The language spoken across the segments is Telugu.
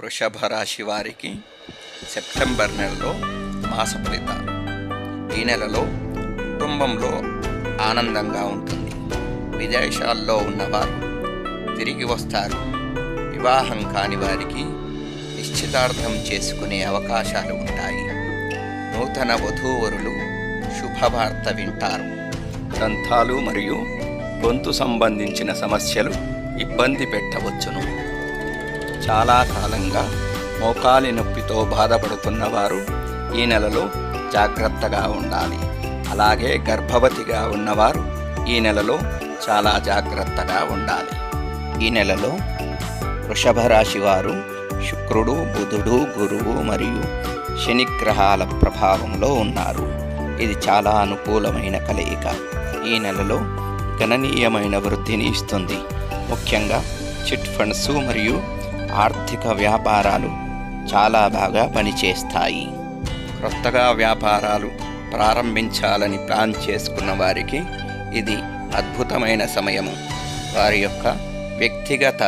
వృషభ రాశి వారికి సెప్టెంబర్ నెలలో మాస ఫలితాలు. ఈ నెలలో కుటుంబంలో ఆనందంగా ఉంటుంది. విదేశాల్లో ఉన్నవారు తిరిగి వస్తారు. వివాహం కాని వారికి నిశ్చితార్థం చేసుకునే అవకాశాలు ఉంటాయి. నూతన వధూవరులు శుభవార్త వింటారు. దంతాలు మరియు గొంతు సంబంధించిన సమస్యలు ఇబ్బంది పెట్టవచ్చును. చాలా కాలంగా మోకాలి నొప్పితో బాధపడుతున్న వారు ఈ నెలలో జాగ్రత్తగా ఉండాలి. అలాగే గర్భవతిగా ఉన్నవారు ఈ నెలలో చాలా జాగ్రత్తగా ఉండాలి. ఈ నెలలో వృషభ రాశి వారు శుక్రుడు బుధుడు గురువు మరియు శనిగ్రహాల ప్రభావంలో ఉన్నారు. ఇది చాలా అనుకూలమైన కలయిక. ఈ నెలలో గణనీయమైన వృద్ధిని ఇస్తుంది. ముఖ్యంగా చిట్ ఫండ్స్ మరియు ఆర్థిక వ్యాపారాలు చాలా బాగా పనిచేస్తాయి. క్రొత్తగా వ్యాపారాలు ప్రారంభించాలని ప్లాన్ చేసుకున్న వారికి ఇది అద్భుతమైన సమయము. వారి యొక్క వ్యక్తిగత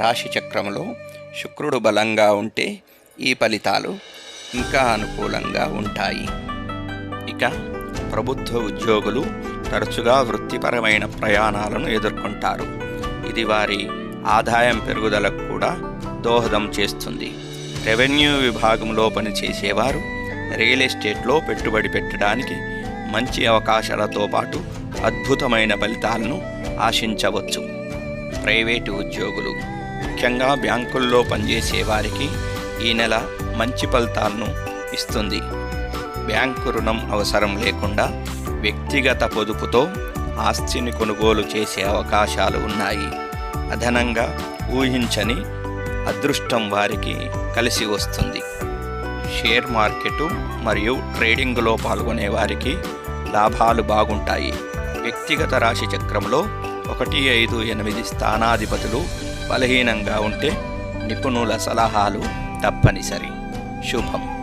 రాశిచక్రంలో శుక్రుడు బలంగా ఉంటే ఈ ఫలితాలు ఇంకా అనుకూలంగా ఉంటాయి. ఇక ప్రభుత్వ ఉద్యోగులు తరచుగా వృత్తిపరమైన ప్రయాణాలను ఎదుర్కొంటారు. ఇది వారి ఆదాయం పెరుగుదలకు కూడా దోహదం చేస్తుంది. రెవెన్యూ విభాగంలో పనిచేసేవారు రియల్ ఎస్టేట్లో పెట్టుబడి పెట్టడానికి మంచి అవకాశాలతో పాటు అద్భుతమైన ఫలితాలను ఆశించవచ్చు. ప్రైవేటు ఉద్యోగులు ముఖ్యంగా బ్యాంకుల్లో పనిచేసే వారికి ఈ నెల మంచి ఫలితాలను ఇస్తుంది. బ్యాంకు రుణం అవసరం లేకుండా వ్యక్తిగత పొదుపుతో ఆస్తిని కొనుగోలు చేసే అవకాశాలు ఉన్నాయి. అదనంగా ఊహించని అదృష్టం వారికి కలిసి వస్తుంది. షేర్ మార్కెట్ మరియు ట్రేడింగ్లో పాల్గొనే వారికి లాభాలు బాగుంటాయి. వ్యక్తిగత రాశి చక్రంలో ఒకటి ఐదు ఎనిమిది స్థానాధిపతులు బలహీనంగా ఉంటే నిపుణుల సలహాలు తప్పనిసరి. శుభం.